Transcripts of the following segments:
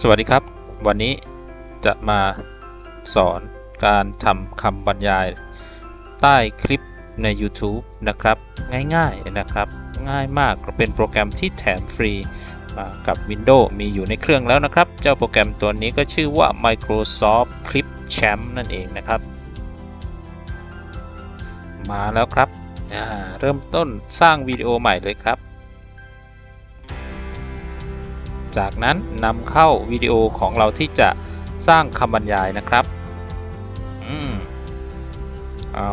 สวัสดีครับ วันนี้จะมาสอนการทำคำบรรยาย ใต้คลิปใน YouTube นะครับ ง่ายๆนะครับ ง่ายมากเป็นโปรแกรมที่แถมฟรีมากับ Windows มีอยู่ในเครื่องแล้วนะครับ เจ้าโปรแกรมตัวนี้ก็ชื่อว่า Microsoft Clip Champ นั่นเองนะครับ มาแล้วครับ เริ่มต้นสร้างวิดีโอใหม่เลยครับ จากนั้นนำเข้าวิดีโอของเราที่จะสร้างคำบรรยายนะครับอืมเอา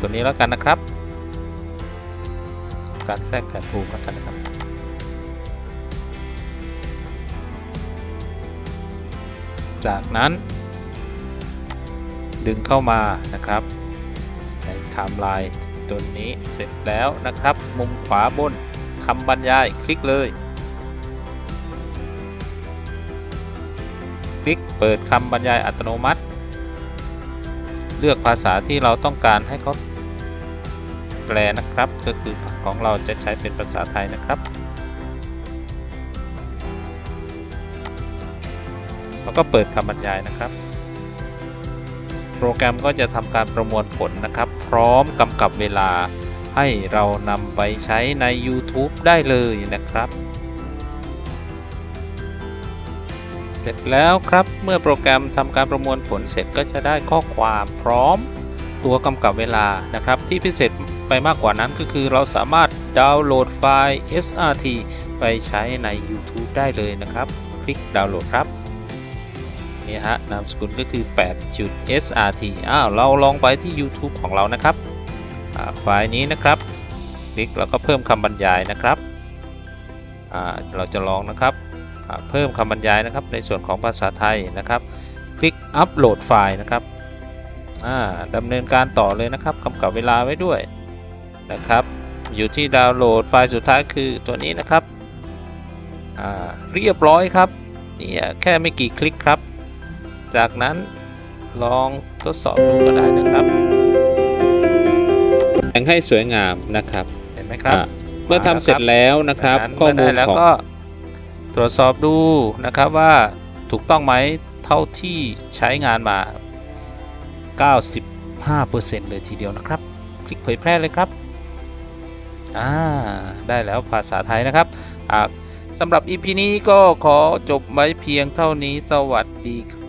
ตัวนี้แล้วกันนะครับ การแทรกแผนภูมิแล้วกันนะครับจากนั้น ดึงเข้ามานะครับในไทม์ไลน์ตัวนี้เสร็จแล้วนะครับ มุมขวาบนคำบรรยายคลิกเลย คลิกเปิดคำบรรยายอัตโนมัติ เลือกภาษาที่เราต้องการให้เขาแปลนะครับ ก็คือของเราจะใช้เป็นภาษาไทยนะครับแล้วก็เปิดคำบรรยายนะครับ โปรแกรมก็จะทำการประมวลผลนะครับ พร้อมกำกับเวลาให้เรานำไปใช้ใน YouTube ได้เลยนะครับ เสร็จแล้วครับ เมื่อโปรแกรมทำการประมวลผลเสร็จก็จะได้ข้อความพร้อม ตัวกำกับเวลานะครับ ที่พิเศษไปมากกว่านั้นก็คือเราสามารถดาวน์โหลดไฟล์ SRT ไปใช้ใน YouTube ได้เลยนะครับ คลิกดาวน์โหลดครับนี่ฮะนามสกุลก็คือ 8.srt อ้าวเราลองไปที่ YouTube ของเรานะครับไฟล์นี้นะครับ คลิกแล้วก็เพิ่มคำบรรยายนะครับเราจะลองนะครับ เพิ่มคำบรรยายนะครับในส่วนของภาษาไทยนะครับ คลิกอัปโหลดไฟล์นะครับอ่าดำเนินการต่อเลยนะครับกำกับเวลาไว้ด้วยนะครับ อยู่ที่ดาวน์โหลดไฟล์สุดท้ายคือตัวนี้นะครับอ่าเรียบร้อยครับเนี่ยแค่ไม่กี่คลิกครับ จากนั้นลองทดสอบดูก็ได้นะครับแต่งให้สวยงามนะครับเห็นไหมครับอ่าเมื่อทำเสร็จแล้วนะครับจากนั้นข้อมูลเมื่อได้แล้วของก็ ตรวจสอบดูนะครับว่าถูกต้องไหมเท่าที่ใช้งานมา 95%เลยทีเดียวนะครับ คลิกเผยแพร่เลยครับอ่าได้แล้วภาษาไทยนะครับสำหรับ EP นี้ก็ขอจบไว้เพียงเท่านี้สวัสดีครับ